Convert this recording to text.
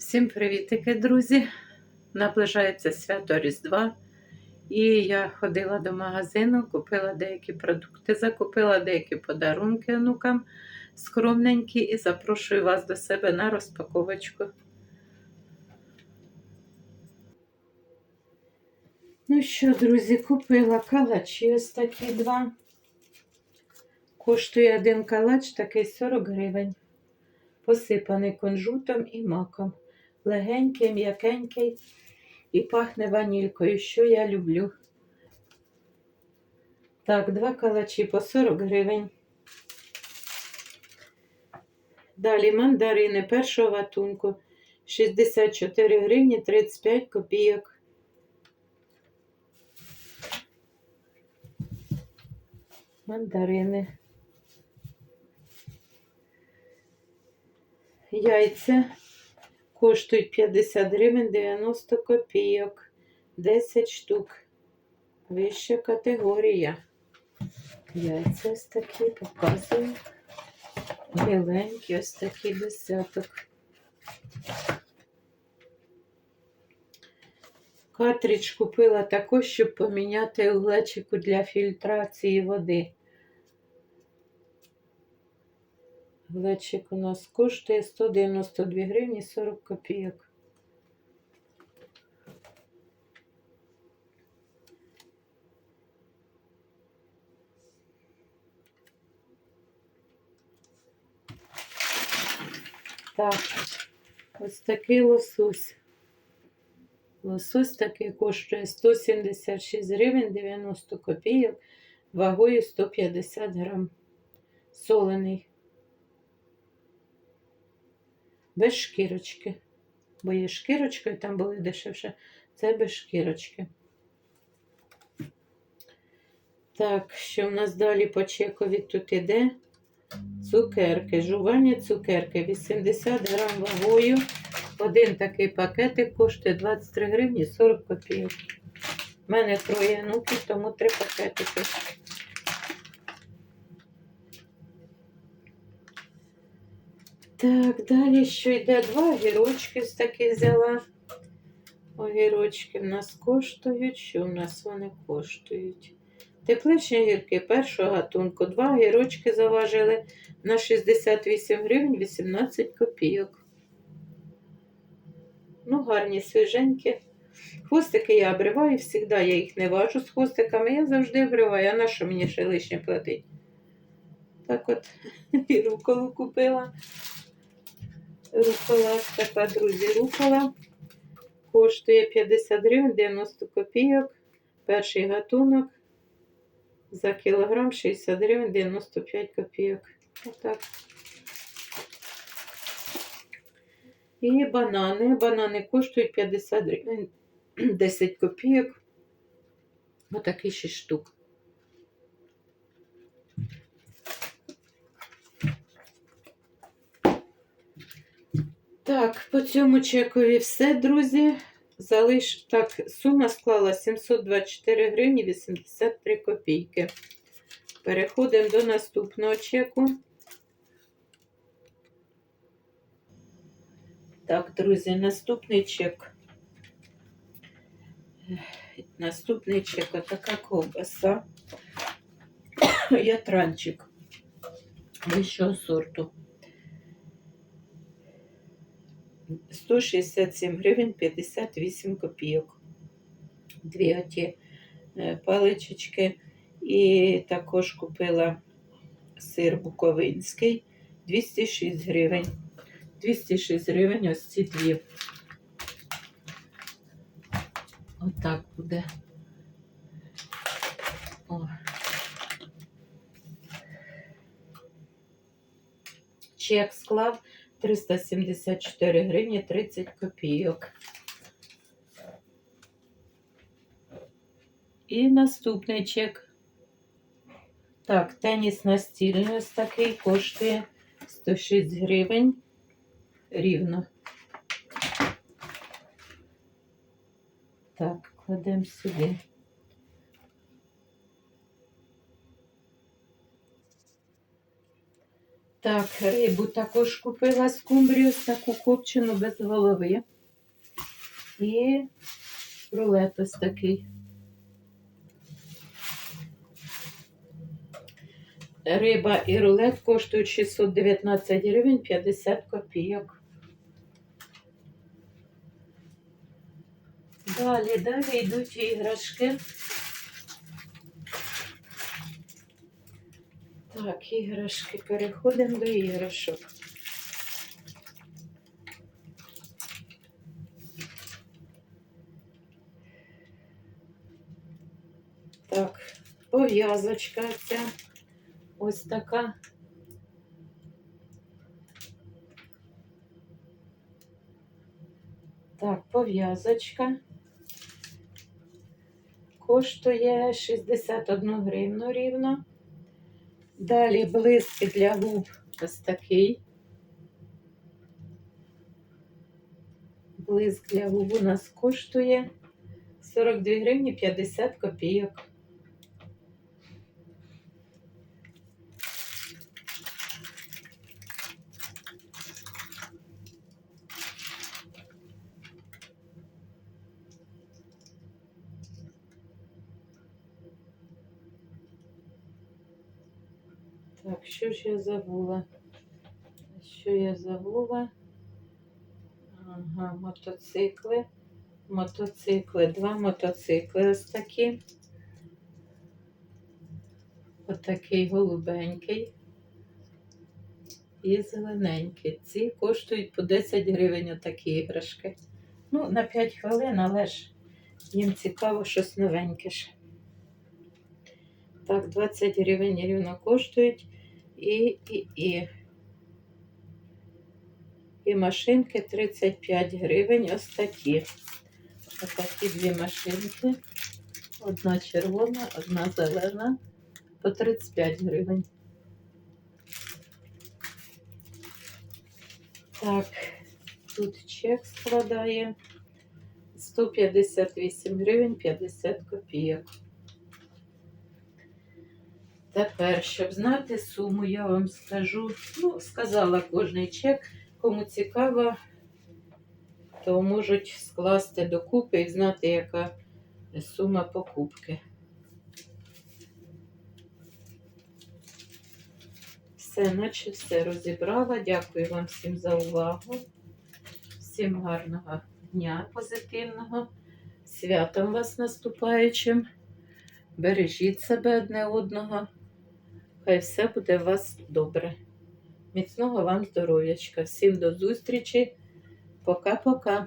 Всім привітики, друзі! Наближається свято Різдва. І я ходила до магазину, купила деякі продукти, закупила деякі подарунки онукам скромненькі і запрошую вас до себе на розпаковочку. Ну що, друзі, купила калачі ось такі два. Коштує один калач такий 40 гривень. Посипаний кунжутом і маком. Легенький, м'якенький і пахне ванількою, що я люблю. Так, два калачі по 40 гривень. Далі мандарини першого гатунку 64 гривні 35 копійок. Мандарини. Яйця коштують 50 гривень 90 копійок. 10 штук. Вища категорія. Яйця ось такі показую. Біленькі, ось такий десяток. Картридж купила також, щоб поміняти у глечику для фільтрації води. Глечик у нас коштує 192 гривні 40 копійок. Так, ось такий лосось. Лосось такий коштує 176 гривень 90 копійок, вагою 150 грам. Солений. Без шкірочки. Бо є шкірочка, і там були дешевше. Це без шкірочки. Так, що в нас далі по чекові тут іде? Цукерки, жувальні цукерки 80 грам вагою. Один такий пакетик коштує 23 гривні 40 копійок. У мене троє онуків, тому три пакетики. Так, далі що йде? Два огірочки такі взяла. Огірочки в нас коштують. Що в нас вони коштують? Тепличні огірки першого гатунку. Два огірочки заважили на 68 гривень 18 копійок. Ну, гарні, свіженькі. Хвостики я обриваю, завжди я їх не важу з хвостиками, я завжди обриваю, а на що мені ще лишнє платить? Так от і руколу купила. Рукола, така, друзі, рукола. Коштує 50 гривень 90 копійок. Перший гатунок. За кілограм 60 гривень 95 копійок. Отак. І банани. Банани коштують 50 гривень 10 копійок. Отакий 6 штук. Так, по цьому чекові все, друзі. Залиш... Так, сума склала 724 гривні 83 копійки. Переходимо до наступного чеку. Так, друзі, наступний чек. Наступний чек отака ковбаса. Ятранчик вищого сорту. 167 гривень 58 копійок. Дві оті е, паличечки. І також купила сир буковинський 206 гривень. 206 гривень ось ці дві. Отак буде. О. Чек склав 374 гривні 30 копійок. І наступний чек. Так, теніс настільний ось такий коштує 106 гривень рівно. Так, кладемо сюди. Так, рибу також купила скумбрію, ось таку копчену без голови. І рулет ось такий. Риба і рулет коштують 619 гривень 50 копійок. Далі, далі йдуть іграшки. Так, іграшки. Переходимо до іграшок. Так, пов'язочка ця. Ось така. Так, пов'язочка. Коштує 61 гривну рівно. Далі блиск для губ ось такий. Блиск для губ у нас коштує 42 гривні 50 копійок. Так, що ж я забула? Що я забула? Ага, мотоцикли. Мотоцикли, два мотоцикли ось такі. Отакий голубенький. І зелененький. Ці коштують по 10 гривень отакі іграшки. Ну, на 5 хвилин, але ж їм цікаво щось новеньке ж. Так, 20 гривень рівно коштують. І, і, і. І машинки 35 гривень. Ось такі. Ось такі дві машинки. Одна червона, одна зелена. По 35 гривень. Так, тут чек складає 158 гривень 50 копійок. Тепер, щоб знати суму, я вам скажу. Ну, сказала кожний чек. Кому цікаво, то можуть скласти докупи і знати, яка сума покупки. Все, наче все розібрала. Дякую вам всім за увагу. Всім гарного дня позитивного. Святом вас наступаючим. Бережіть себе одне одного. Хай все буде у вас добре. Міцного вам здоров'ячка. Всім до зустрічі. Пока-пока.